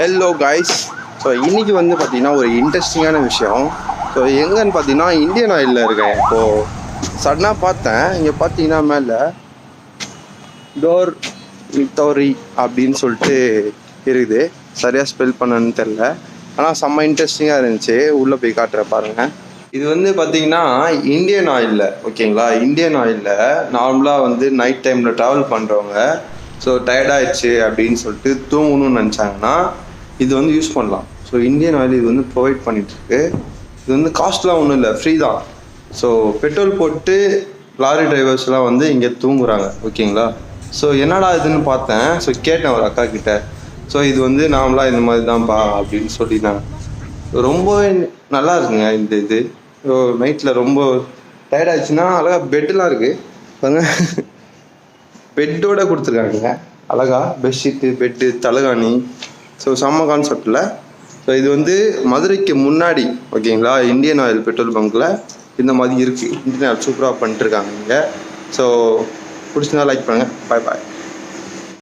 Hello guys so இன்றைக்கி வந்து பார்த்திங்கன்னா ஒரு இன்ட்ரெஸ்டிங்கான விஷயம். ஸோ எங்கன்னு பார்த்தீங்கன்னா இந்தியன் ஆயிலில் இருக்கேன். இப்போது சடனாக பார்த்தேன். இங்கே பார்த்தீங்கன்னா மேலே டோர் மித்தோரி அப்படின்னு சொல்லிட்டு இருக்குது. சரியாக ஸ்பெல் பண்ணணும்னு தெரில ஆனால் செம்ம இன்ட்ரெஸ்டிங்காக இருந்துச்சு. உள்ளே போய் காட்டுற பாருங்க. இது வந்து பார்த்தீங்கன்னா இந்தியன் ஆயிலில் ஓகேங்களா? இந்தியன் ஆயிலில் நார்மலாக வந்து நைட் டைமில் ட்ராவல் பண்ணுறவங்க ஸோ டயர்டாயிடுச்சு அப்படின்னு சொல்லிட்டு தூங்கணும்னு நினச்சாங்கன்னா இது வந்து யூஸ் பண்ணலாம். ஸோ இந்தியன் ஆயில் இது வந்து ப்ரொவைட் பண்ணிகிட்ருக்கு இது வந்து காஸ்ட்லாம் ஒன்றும் இல்லை ஃப்ரீ தான். ஸோ பெட்ரோல் போட்டு லாரி டிரைவர்ஸ்லாம் வந்து இங்கே தூங்குறாங்க ஓகேங்களா? ஸோ என்னடா இதுன்னு பார்த்தேன். ஸோ கேட்டேன் ஒரு அக்கா கிட்ட. ஸோ இது வந்து நாமளாம் இந்த மாதிரி தான்ப்பா அப்படின்னு சொல்லினாங்க ரொம்பவே நல்லா இருக்குங்க இந்த இது. ஸோ நைட்டில் ரொம்ப டயர்ட் ஆச்சுன்னா அழகாக பெட்டெலாம் இருக்குது பாருங்க. பெட்டோட கொடுத்துருக்காங்க. அழகா பெட்ஷீட்டு பெட்டு தலகாணி. ஸோ செம்ம கான்செப்டில் ஸோ இது வந்து மதுரைக்கு முன்னாடி ஓகேங்களா? இந்தியன் ஆயில் பெட்ரோல் பங்க்கில் இந்த மாதிரி இருக்குது இந்தியன் ஆயில் சூப்பராக பண்ணிட்டுருக்காங்க இங்கே. ஸோ பிடிச்சிருந்தா லைக் பண்ணுங்கள் பாய் பாய்